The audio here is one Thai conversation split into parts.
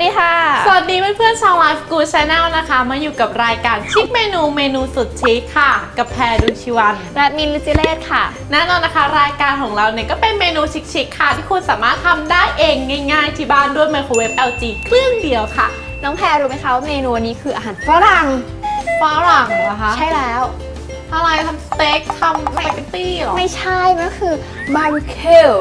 สวัสดีค่ะ สวัสดีเพื่อนๆชาวไลฟ์กูชาแนลนะคะ มาอยู่กับรายการชิคเมนูเมนูสุดชิคค่ะ กับแพรดุนชิวันและมินลิจิเลตค่ะ แน่นอนนะคะ รายการของเราเนี่ยก็เป็นเมนูชิคๆค่ะ ที่คุณสามารถทำได้เองง่าย ๆ ที่บ้านด้วยไมโครเวฟ LG เครื่องเดียวค่ะ น้องแพรรู้ไหมคะว่าเมนูวันนี้คืออาหารฝรั่งฝรั่งเหรอคะใช่แล้วอะไรทำสเต็กทำสปาเกตตี้เหรอไม่ใช่มันก็คือบาร์บีคิว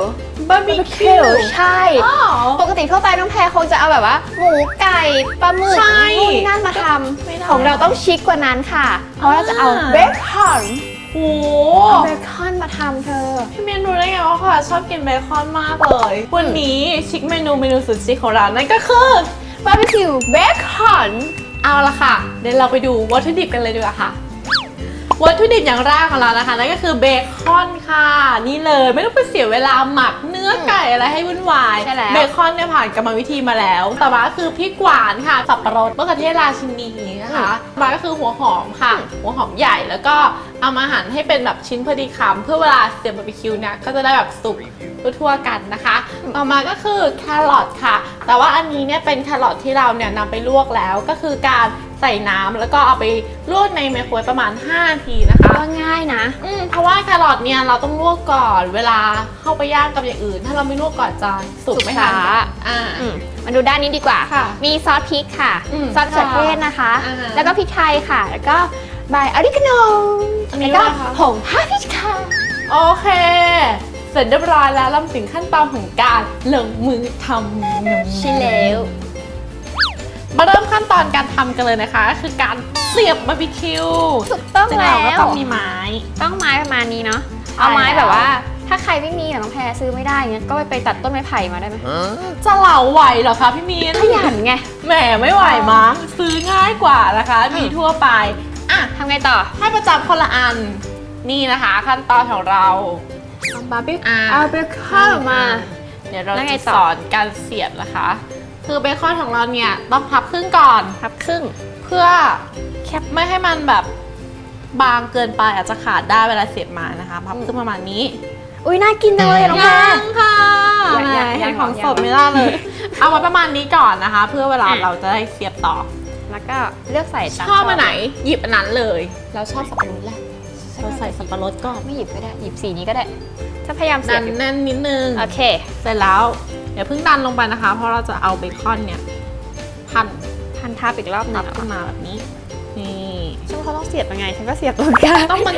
บาร์บีคิวใช่ อ๋อ ปกติทั่วไปน้องแพรคงจะเอาแบบว่า หมูไก่ปลาหมึกใช่นู่นนี่นั่นมาทไม่ได้ำของเราต้องชิคกว่านั้นค่ะ เพราะเราจะเอาอ่าเบคอนโอ้โหเอาเบคอนมาทำเธอ พี่เมนรู้ได้ไงว่าค่ะชอบกินเบคอนมากเลย วันนี้ชิคเมนูเมนูสุดชิคของเรานั่นก็คือบาร์บีคิวเบคอน เอาละค่ะ เดี๋ยวเราไปดูวัตถุดิบกันเลยดีกว่าค่ะ วัตถุดิบอย่างแรกของเรานะคะนั่นก็คือเบคอนค่ะ นี่เลยไม่ต้องไปเสียเวลาหมักเนื้อไก่อะไรให้วุ่นวายใช่แล้วเบคอนเนี่ยผ่านกรรมวิธีมาแล้ว ต่อมาก็คือพริกหวานค่ะสับปะรดมะเขือเทศราชินีนะคะต่อมาก็คือหัวหอมค่ะ หัวหอมใหญ่แล้วก็เอามาหั่นให้เป็นแบบชิ้นพอดีคำเพื่อเวลาเสียบบาร์บีคิวเนี่ยก็จะได้แบบสุกทั่วๆกันนะคะ ต่อมาก็คือแครอทค่ะ แต่ว่าอันนี้เนี่ยเป็นแครอทที่เราเนี่ยนำไปลวกแล้วก็คือการ ใส่น้ำแล้วก็เอาไปลวกในไมโครเวฟประมาณ5นาทีนะคะก็ง่ายนะอืมเพราะว่าแครอทเนี่ยเราต้องลวกก่อนเวลาเข้าไปย่างกับอย่างอื่น ถ้าเราไม่ลวกก่อนจะสุกไม่ทันสุกช้าอ่าอืมมาดูด้านนี้ดีกว่าค่ะมีซอสพริกค่ะอืมซอสมะเขือเทศนะคะอ่าฮะแล้วก็พริกไทยค่ะ แล้วก็ใบออริกาโนอันนี้แล้วก็อะไรคะผงฮาพิชค่ะ โอเค เสร็จเรียบร้อยแล้วเรามาถึงขั้นตอนของการลงมือทำชิแล้ว มาเริ่มขั้นตอนการทำกันเลยนะคะก็คือการเสียบบาร์บีคิวถูกต้องซึ่งแล้เราก็วต้องมีไม้ ต้องไม้ประมาณนี้เนาะใช่เอาไม้แล้วแบบว่า ถ้าใครไม่มีอย่างน้องแพรซื้อไม่ได้เงี้ยก็ไปตัดต้นไม้ไผ่มาได้ไหมจะเหลาไหวเหรอคะพี่มีนขยันไงแหมไม่ไหวมั้งซื้อง่ายกว่านะคะ มีทั่วไปอะทำไงต่อให้ประจำคนละอันนี่นะคะ ขั้นตอนของเราเอาบาร์บีอ่าเอาเบคอนออกมา เดี๋ยวเราแล้วไงจะต่อสอนการเสียบนะคะ คือเบคอนของเราเนี่ยต้องพับครึ่งก่อนพับครึ่งเพื่อแคบไม่ให้มันแบบบางเกินไปอาจจะขาดได้เวลาเสียบมานะคะพับครึ่งประมาณนี้อุ้ยน่ากินจังเลยอะน้องแพร ยังค่ะยังแหมยังยัง เห็นของยังสดไม่ได้เลย เอาไว้ประมาณนี้ก่อนนะคะ เพื่อเวลาอะเราจะได้เสียบต่อ แล้วก็เลือกใส่ตามชอบอันไหนหยิบอันนั้นเลยเราชอบสับปะรดแหละเราใส่สับปะรดก่อนไม่หยิบก็ได้ หยิบสีนี้ก็ได้จะพยายามเสีดัยบนอยู่แน่นนิดนึงโอเค เสร็จแล้ว อย่าเพิ่งดันลงไปนะคะ เพราะเราจะเอาเบคอนเนี่ยพันพันทับอีกรอบหนึทังบเหรอขึ้นมาแบบนี้ นี่ฉันเขาต้องเสียบยังไง ฉันก็เสียบตรงกลางต้องมัน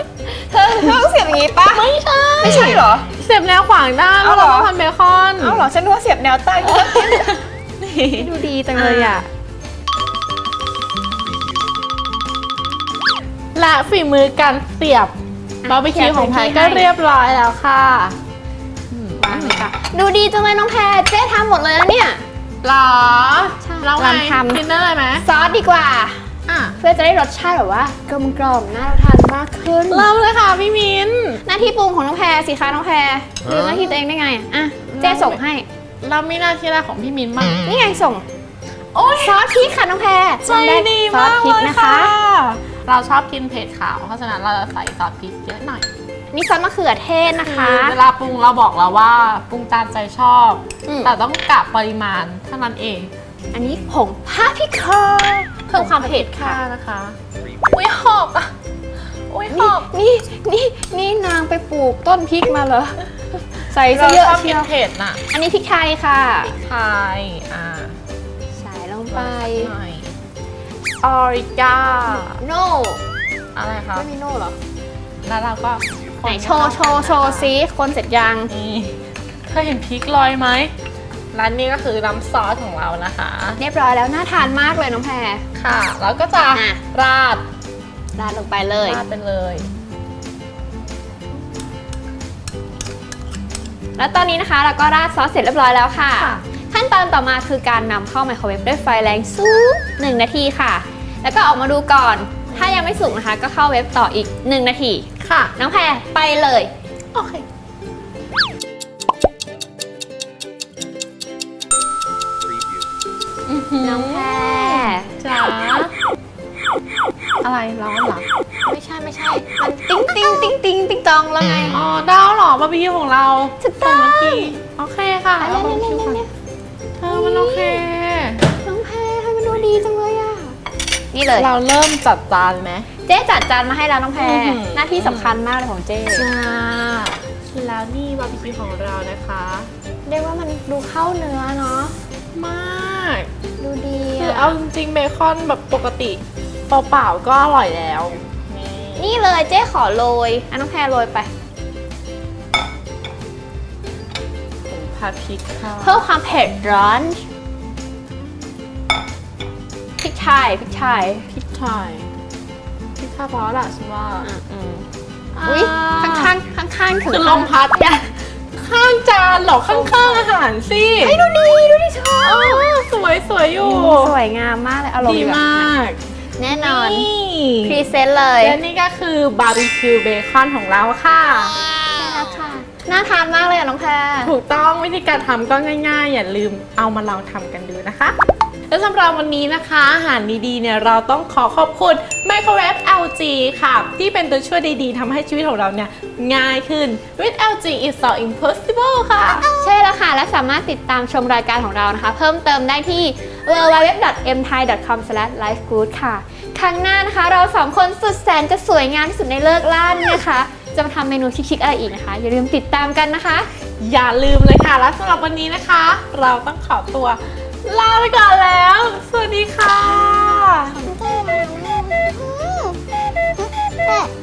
เธอเธอต้องเสียบอย่างนี้ปะไม่ใช่ไม่ใช่เหรอ เสียบแนวขวางได้เพเอาราะเหรเราอต้องพันเบคอนเอ้าเหรอ ฉันนึกว่าเสียบแนวตั้งนี่ ดูดีจังเลยอะ และฝีมือการเสียบอะบาร์บีคิวของแพรเสียบพื้นที่ให้ก็เรียบร้อยแล้วค่ะอืมวางเลย ค่ะ ดูดีจังเลยน้องแพรเจ๊ทำหมดเลยนะเนี่ย หรอใช่เราไงลองทำ กินได้เลยไหมซอสดีกว่า อะเพื่อจะได้รสชาติแบบว่ากลมกล่อมน่ารับทานมากขึ้น เริ่มเลยค่ะพี่มิ้น หน้าที่ปรุงของน้องแพรสิคะน้องแพรลืมหน้าที่ตัวเองได้ไงอะอะเจ๊ส่งให้ เราไม่น่าที่แรกของพี่มิ้นบ้างนี่ไงส่ง โอ้ยซอสพริกค่ะน้องแพรใจดีซอมาสกพริกเลยนะคะ ค่ะ เราชอบกินเผ็ดขาวเพราะฉะนั้นเราจะใส่ซอสพริกเยอะหน่อย นี่ซอสมะเขือเทศนะคะอเวลาปรุงเราบอกเราว่าปรุงตามใจชอบ อืม แต่ต้องกะปริมาณเท่านั้นเองอันนี้ผงพาพริกคอเพิ่มความเผ็ดค่ะ นะคะอุ้ยหอบอะอุ้ยหนี่อบนี่นี่นี่นางไปปลูกต้นพริกมาเหรอ ใส่ซะเราเยอะชอบเชีกิยนวเผ็ดน่ะอันนี้พริกไทยค่ะไทยอ่าใส่ลงไป หน่อยออริกาโน่อะไรคะไม่มีโน่เหรอ แล้วเราก็ ไหนโชว์โชว์โชว์ซิคนเสร็จยังนี่เคยเห็นพริกลอยไหมร้านนี้ก็คือน้ำซอสของเรานะคะ เรียบร้อยแล้วน่าทานมากเลยน้องแพรค่ะ แล้วก็จะอะ ราดราดลงไปเลย ราดไปเลย แล้วตอนนี้นะคะเราก็ราดซอสเสร็จเรียบร้อยแล้วค่ะค่ะขั้นตอนต่อมาคือการนำเข้าไมโครเวฟด้วยไฟแรงสูง1นาทีค่ะ แล้วก็ออกมาดูก่อน ถ้ายังไม่สุกนะคะ ก็เข้าเวฟต่ออีก 1 นาทีค่ะ น้องแพรไปเลย โอเค Preview. น้องแพรจ้าอะไรร้อนเหรอ ไม่ใช่ไม่ใช่ มันติ้งติ้งติ้งติ้งติ้งตจองแล้วไง อ๋อดาวเหรอบาร์บีคิวของเราถูกต้อง เมื่อกี้โอเคค่ะอะไรเอาบาร์บีเนี่ยคิวเนี่ยก่อนเนี่ยเธอมันโอเค น้องแพรทำไมันดูดีจังเลยอะ นี่เลย เราเริ่มจัดจานไหมเจ๊จัดจานมาให้แล้วน้องแพรอื้อหือ หน้าที่สำคัญมากเลยของเจ๊จ้าแล้วนี่บาร์บีคิวของเรานะคะ เรียกว่ามันดูเข้าเนื้อเนาะมาก ดูดีคือเอาจริงๆเบคอนแบบปกติเปล่าๆก็อร่อยแล้ว นี่นี่เลยเจ๊ขอโรยอะน้องแพรโรยไปผงพาพริกค่ะเพิ่มความเผ็ดร้อนพริกไทยพริกไทยพริกไทยพริก ข้าวพอละฉันว่าอุ้ยข้างข้างข้างข้างๆถึงคือลมพัดไงข้างจานเหรอข้างๆอาหารสิเฮ้ยดูดีดูดิชอเอบอสวยสวยๆอยู่ สวยงามมากเลยอารมณ์ดีแบบมากแน่นอนนี่พรีเซนต์เลยและนี่ก็คือบาร์บีคิวเบคอนของเราค่ะใช่แล้วค่ะน่าทานมากเลยอะน้องแพร ถูกต้องวิธีการทำก็ง่ายๆ อย่าลืมเอามาลองทำกันดูนะคะ และสำหรับวันนี้นะคะ อาหารดีๆเนี่ยเราต้องขอขอบคุณไมโครเวฟ LG ค่ะ ที่เป็นตัวช่วยดีๆทำให้ชีวิตของเราเนี่ยง่ายขึ้น with LG is so impossible ค่ะ ใช่แล้วค่ะ และสามารถติดตามชมรายการของเรานะคะ เพิ่มเติมได้ที่ www.mthai.com/lifegood ค่ะ ครั้งหน้านะคะ เราสองคนสุดแสนจะสวยงามที่สุดในเลิกล่านนะคะ จะมาทำเมนูชิคๆอะไรอีกนะคะ อย่าลืมติดตามกันนะคะ อย่าลืมเลยค่ะ และสำหรับวันนี้นะคะ เราต้องขอตัว ลาไปก่อนแล้ว สวัสดีค่ะแล้